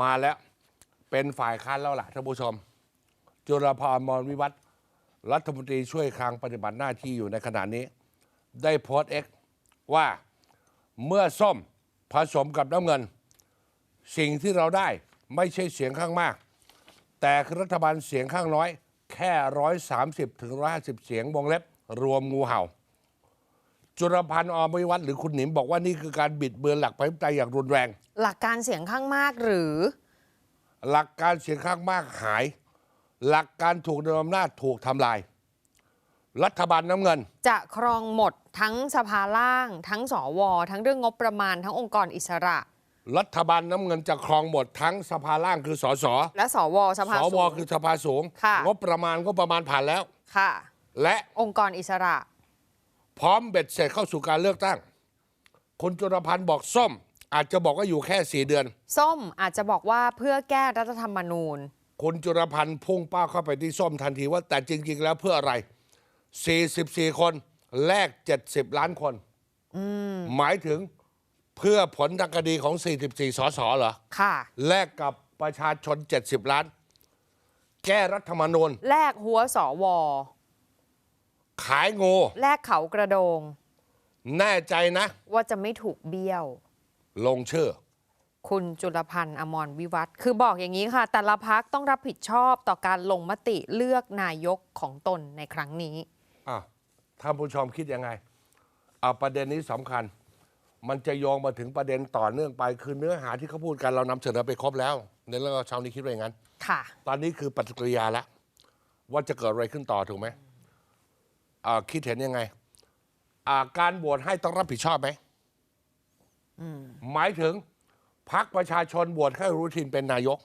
มาแล้วเป็นฝ่ายค้านแล้วล่ะท่านผู้ชม จุลพรมรวิวัฒน์รัฐมนตรีช่วยคลังปฏิบัติหน้าที่อยู่ในขณะนี้ ได้โพสต์เอ็กว่าเมื่อส้มผสมกับน้ำเงิน สิ่งที่เราได้ไม่ใช่เสียงข้างมาก แต่คือรัฐบาลเสียงข้างน้อย แค่ร้อยสามสิบถึงร้อยห้าสิบเสียงวงเล็บ รวมงูเห่า จุลพันธ์อมวิวัฒน์หรือคุณหนิมบอกว่านี่คือการบิดเบือนหลักประชาธิปไตยอย่างรุนแรง หลักการเสียงข้างมากหรือ หลักการเสียงข้างมากหาย หลักการถูกดำเนินอำนาจถูกทำลาย รัฐบาลน้ำเงิน จะครองหมดทั้งสภาล่าง ทั้งสวทั้งเรื่องงบประมาณทั้งองค์กรอิสระ รัฐบาลน้ำเงินจะครองหมดทั้งสภาล่างคือสสและสวสภาสวสูงคือสภาสูง ค่ะ งบประมาณก็ประมาณผ่านแล้ว ค่ะ และองค์กรอิสระ พร้อมเบ็ดเสร็จเข้าสู่การเลือกตั้ง คุณจุลพันธ์บอกส้ม อาจจะบอกว่าอยู่แค่สี่เดือน ส้มอาจจะบอกว่าเพื่อแก้รัฐธรรมนูญ คุณจุลพันธ์พุ่งเป้าเข้าไปที่ส้มทันทีว่าแต่จริง ๆ แล้วเพื่ออะไร 44 คนแลก 70 ล้านคน หมายถึงเพื่อผลทางคดีของ 44 สสเหรอ ค่ะ แลกกับประชาชน 70 ล้าน แก้รัฐธรรมนูญ แลกหัวสว ขายงูแลกเขากระโดง แน่ใจนะ ว่าจะไม่ถูกเบี้ยว ลงชื่อ คุณจุลพันธ์อมรวิวัฒน์คือบอกอย่างนี้ค่ะ แต่ละพักต้องรับผิดชอบต่อการลงมติเลือกนายกของตนในครั้งนี้อะท่านผู้ชมคิดยังไงเอาประเด็นนี้สำคัญ มันจะโยงมาถึงประเด็นต่อเนื่องไป คือเนื้อหาที่เขาพูดกันเรานำเสนอไปครบแล้ว ในเรื่องเช้านี้คิดว่าอย่างนั้น ค่ะ ตอนนี้คือปฏิกิริยาแล้วว่าจะเกิดอะไรขึ้นต่อถูกไหมอ่า คิดเห็นยังไงอ่าการโหวตให้ต้องรับผิดชอบไหมหมายถึงพักประชาชนโหวตให้รูทินเป็นนายก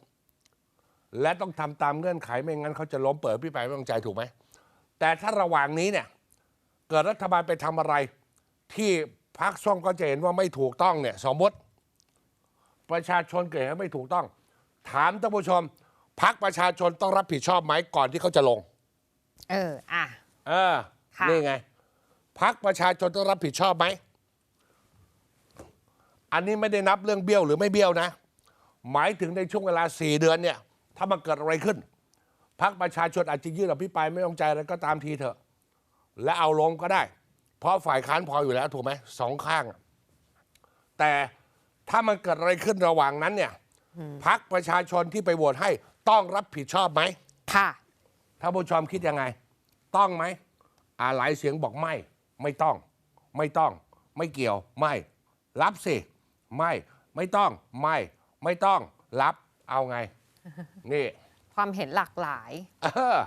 และต้องทำตามเงื่อนไขไม่งั้นเขาจะล้มเปิดพี่ไปไม่ต้องใจถูกไหม แต่ถ้าระหว่างนี้เนี่ย เกิดรัฐบาลไปทำอะไร ที่พักส้มก็จะเห็นว่าไม่ถูกต้องเนี่ย สมมติ ประชาชนเกิดเห็นว่าไม่ถูกต้อง ถามท่านผู้ชมพักประชาชนต้องรับผิดชอบไหมก่อนที่เขาจะลง เอออะเออค่ะ นี่ไงพักประชาชนต้องรับผิดชอบไหม อันนี้ไม่ได้นับเรื่องเบี้ยวหรือไม่เบี้ยวนะ หมายถึงในช่วงเวลาสี่เดือนเนี่ย ถ้ามันเกิดอะไรขึ้นพักประชาชนอาจจะยื่นอภิปรายไม่ต้องใจอะไรก็ตามทีเถอะ และเอาลงก็ได้ เพราะฝ่ายค้านพออยู่แล้วถูกไหมสองข้างอะแต่ถ้ามันเกิดอะไรขึ้นระหว่างนั้นเนี่ยพักประชาชนที่ไปโหวตให้ต้องรับผิดชอบไหมค่ะท่านผู้ชมคิดยังไง ต้องไหม อ่าหลายเสียงบอกไม่ ไม่ต้อง ไม่ต้อง ไม่เกี่ยวไม่ รับสิ ไม่ ไม่ต้อง ไม่ ไม่ต้องรับเอาไง นี่ ความเห็นหลากหลาย เออ